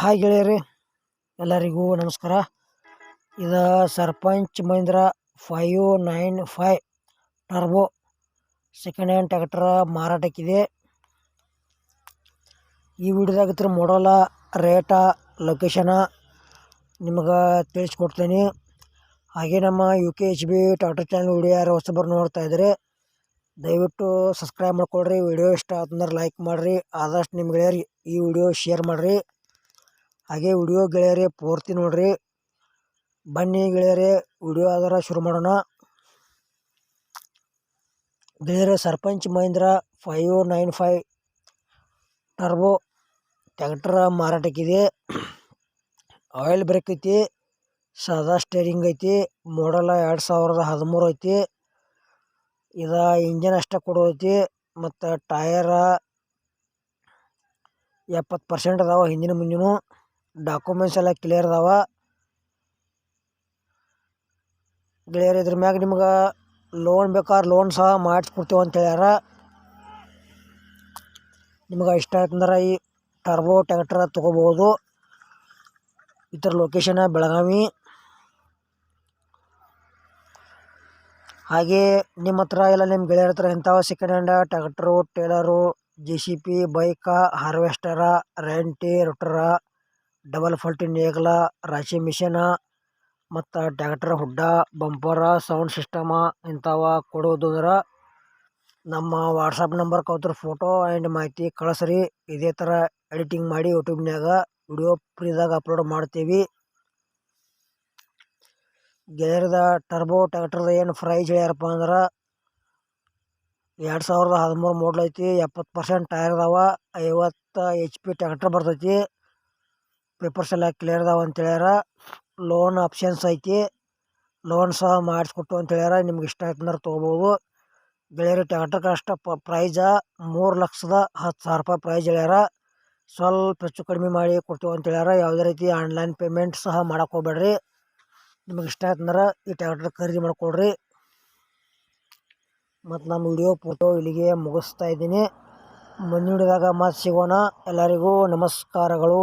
Hi ಗೆಳೆಯರಿ, ಎಲ್ಲರಿಗೂ ನಮಸ್ಕಾರ. ಇದು Sarpanch Mahindra five nine five turbo second hand tractor ಮಾರಾಟಕ್ಕಿದೆ. ಈ ವಿಡಿಯೋದಾಗ ಮೊಡಲ ರೇಟ ಲೊಕೇಶನ ನಿಮಗೆ ತಿಳಿಸ್ಕೊಡ್ತೀನಿ. ಹಾಗೆ ನಮ್ಮ U K H B tractor channel video ಯಾರು ಹೊಸಬರು ನೋಡ್ತಾ ದಯವಿಟ್ಟು ಸಬ್ಸ್ಕ್ರೈಬ್ ಮಾಡ್ಕೊಳ್ರಿ, ವಿಡಿಯೋ ಇಷ್ಟ ಆದ್ರೆ ಲೈಕ್ ಮಾಡಿರಿ, ಆದಷ್ಟು ನಿಮ್ಮ ಗೆಳೆಯರಿ ಈ ವಿಡಿಯೋ ಶೇರ್ ಮಾಡಿರಿ. ಹಾಗೆ ವಿಡಿಯೋ ಗೆಳೆಯರಿ ಪೂರ್ತಿ ನೋಡಿರಿ. ಬನ್ನಿ ಗೆಳೆಯರೇ, ವಿಡಿಯೋ ಆದರ ಶುರು ಮಾಡೋಣ. ಗೆಳೆಯರ, Sarpanch Mahindra five nine five turbo tractor ಮಾರಾಟಕ್ಕಿದೆ. Oil brake ಐತಿ, ಸದಾ ಸ್ಟೇರಿಂಗ್ ಐತಿ ಮಾಡಲ ಎರಡು ಸಾವಿರದ ಹದಿಮೂರು ಐತಿ. ಇದು ಇಂಜಿನ್ ಅಷ್ಟೇ ಕೊಡೋೈತಿ ಮತ್ತು ಟಯರ ಎಪ್ಪತ್ತು ಪರ್ಸೆಂಟ್ ಅದಾವ ಹಿಂದಿನ ಮುಂದಿನ ಡಾಕ್ಯುಮೆಂಟ್ಸ್ ಎಲ್ಲ ಕ್ಲಿಯರ್ ಅದಾವ. ಕ್ಲಿಯರ್ ಇದ್ರ ಮ್ಯಾಗ ನಿಮ್ಗೆ ಲೋನ್ ಬೇಕಾದ್ರೆ ಲೋನ್ ಸಹ ಮಾಡಿಸ್ಕೊಡ್ತೀವಿ ಅಂತ ಹೇಳ್ಯಾರ. ನಿಮ್ಗೆ ಇಷ್ಟ ಆಯ್ತಂದ್ರೆ ಈ ಟರ್ಬೋ ಟ್ಯಾಕ್ಟರ್ ತೊಗೋಬೋದು. ಇದರ ಲೊಕೇಶನ್ ಬೆಳಗಾವಿ. ಹಾಗೆ ನಿಮ್ಮ ಹತ್ರ ಎಲ್ಲ ನಿಮ್ಮ ಗೆಳೆಯರ ಹತ್ರ ಇಂಥವು second hand tractor trailer J C P bike harvester ರೆಂಟಿ ರೊಟ್ರ ಡಬಲ್ ಫಲ್ಟಿ ನೇಗ್ಲ, ರಾಶಿ ಮಿಷನ ಮತ್ತು tractor hood bumper sound system ಇಂಥವ ಕೊಡೋದು ಅಂದ್ರೆ ನಮ್ಮ ವಾಟ್ಸಪ್ ನಂಬರ್ ಕೌತ್ರ ಫೋಟೋ ಆ್ಯಂಡ್ ಮಾಹಿತಿ ಕಳಿಸ್ರಿ. ಇದೇ ಥರ ಎಡಿಟಿಂಗ್ ಮಾಡಿ ಯೂಟ್ಯೂಬ್ನ್ಯಾಗ ವಿಡಿಯೋ ಫ್ರೀದಾಗ ಅಪ್ಲೋಡ್ ಮಾಡ್ತೀವಿ. ಗೆಳೆಯರದ ಟರ್ಬೋ ಟ್ಯಾಕ್ಟರ್ದು ಏನು ಪ್ರೈಸ್ ಹೇಳ್ಯಾರಪ್ಪ ಅಂದ್ರೆ ಎರಡು ಸಾವಿರದ ಹದಿಮೂರು ಮಾಡಲ್ ಐತಿ, ಎಪ್ಪತ್ತು ಪರ್ಸೆಂಟ್ ಟೈರ್ ಅದಾವ, ಐವತ್ತು ಎಚ್ ಪಿ ಟ್ಯಾಕ್ಟರ್ ಬರ್ತೈತಿ ಪೇಪರ್ಸ್ ಎಲ್ಲ ಕ್ಲಿಯರ್ ಅದಾವ ಅಂತ ಹೇಳ್ಯಾರ. ಲೋನ್ ಆಪ್ಷನ್ಸ್ ಐತಿ ಲೋನ್ ಸಹ ಮಾಡಿಸ್ಕೊಟ್ಟು ಅಂತ ಹೇಳ್ಯಾರ, ನಿಮ್ಗೆ ಇಷ್ಟ ಆಯ್ತಂದ್ರೆ ತೊಗೋಬೋದು ಗೆಳೆಯರು ಟ್ಯಾಕ್ಟರ್ಗೆ ಪ ಪ್ರೈಜ ಮೂರು ಲಕ್ಷದ ಹತ್ತು ಸಾವಿರ ರೂಪಾಯಿ ಪ್ರೈಸ್ ಹೇಳ್ಯಾರ. ಸ್ವಲ್ಪ ಹೆಚ್ಚು ಕಡಿಮೆ ಮಾಡಿ ಕೊಡ್ತೀವಿ ಅಂತ ಹೇಳ್ಯಾರ. ಯಾವುದೇ ರೀತಿ ಆನ್ಲೈನ್ ಪೇಮೆಂಟ್ ಸಹ ಮಾಡಕ್ಕೆ ಹೋಗ್ಬೇಡ್ರಿ. ನಿಮಗೆ ಇಷ್ಟ ಆಯ್ತಂದ್ರೆ ಈ ಟ್ಯಾಕ್ಟರ್ ಖರೀದಿ ಮಾಡಿಕೊಡ್ರಿ ಮತ್ತು ನಮ್ಮ ವಿಡಿಯೋ ಫೋಟೋ ಇಲ್ಲಿಗೆ ಮುಗಿಸ್ತಾ ಇದ್ದೀನಿ. ಮುಂದಿನ ವಿಡಿಯೋದಾಗ ಮತ್ತೆ ಸಿಗೋಣ. ಎಲ್ಲರಿಗೂ ನಮಸ್ಕಾರಗಳು.